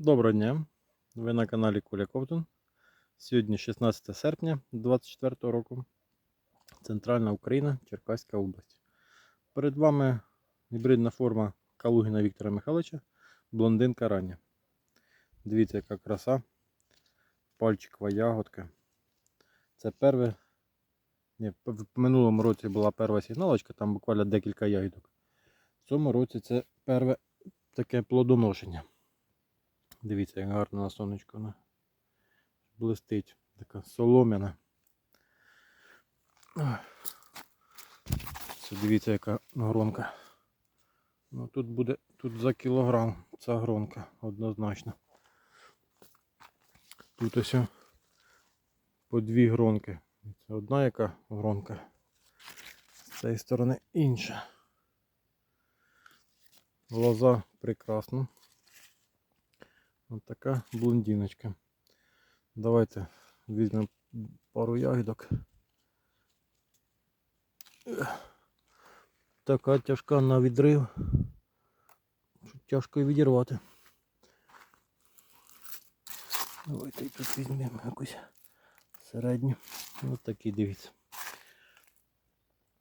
Доброго дня! Ви на каналі Куля Ковтун. Сьогодні 16 серпня 2024 року. Центральна Україна, Черкаська область. Перед вами гібридна форма Калугіна Віктора Михайловича, блондинка рання. Дивіться, яка краса. Пальчикова ягодка. Це перше. В минулому році була перша сигналочка, там буквально декілька ягідок. В цьому році це перше таке плодоношення. Дивіться, як гарно на сонечко вона блистить. Така солом'яна. Це дивіться, яка гронка. Ну, тут буде тут за кілограм ця гронка однозначно. Тут ось по дві гронки. Це одна яка гронка. З цієї сторони інша. Лоза прекрасна. Ось така блондиночка. Давайте візьмемо пару ягодок. Така тяжка на відрив. Тяжко відірвати. Давайте і тут візьмемо якусь середню. Ось такі дивіться.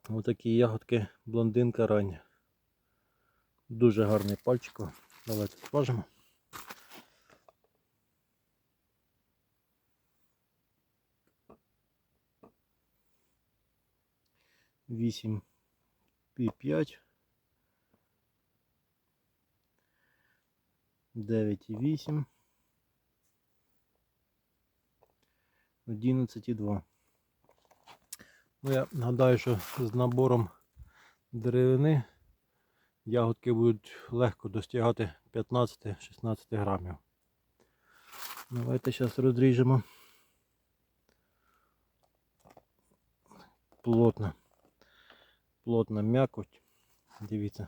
Ось такі ягодки блондинка рання. Дуже гарний пальчик. Давайте спажемо. 8 пі 5 9,8 11,2 Ну, я гадаю, що з набором деревини ягодки будуть легко достигати 15-16 грамів. Давайте зараз розріжемо плотно. Плотна м'якоть. Дивіться.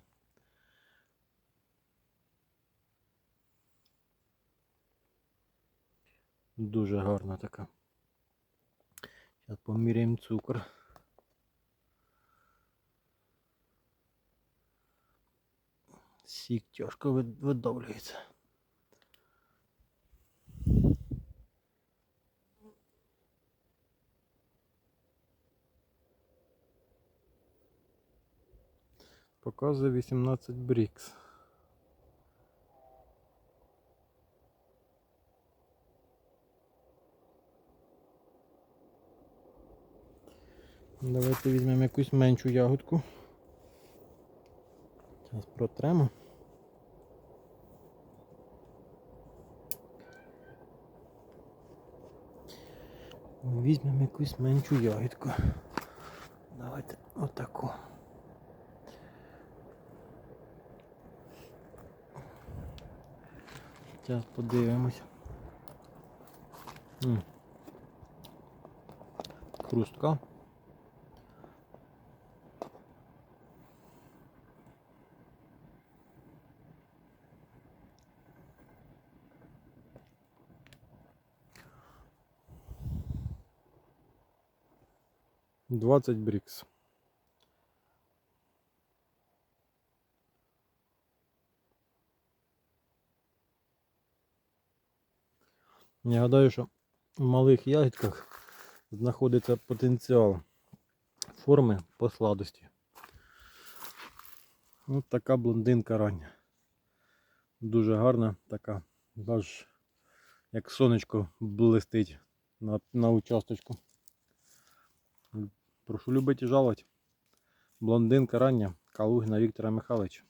Дуже гарна така. Зараз поміряємо цукор. Сік тяжко вид- видавлюється. Показує 18 брікс. Давайте візьмемо якусь меншу ягодку. Зараз протремо. Візьмемо якусь меншу ягідку. Давайте отаку. Зараз подивимось. Хрустка. Двадцять брікс. Я гадаю, що в малих ягідках знаходиться потенціал форми по сладості. Ось така блондинка рання. Дуже гарна така. Аж як сонечко блистить на, на участочку. Прошу любити і жалувати. Блондинка рання Калугіна Віктора Михайловича.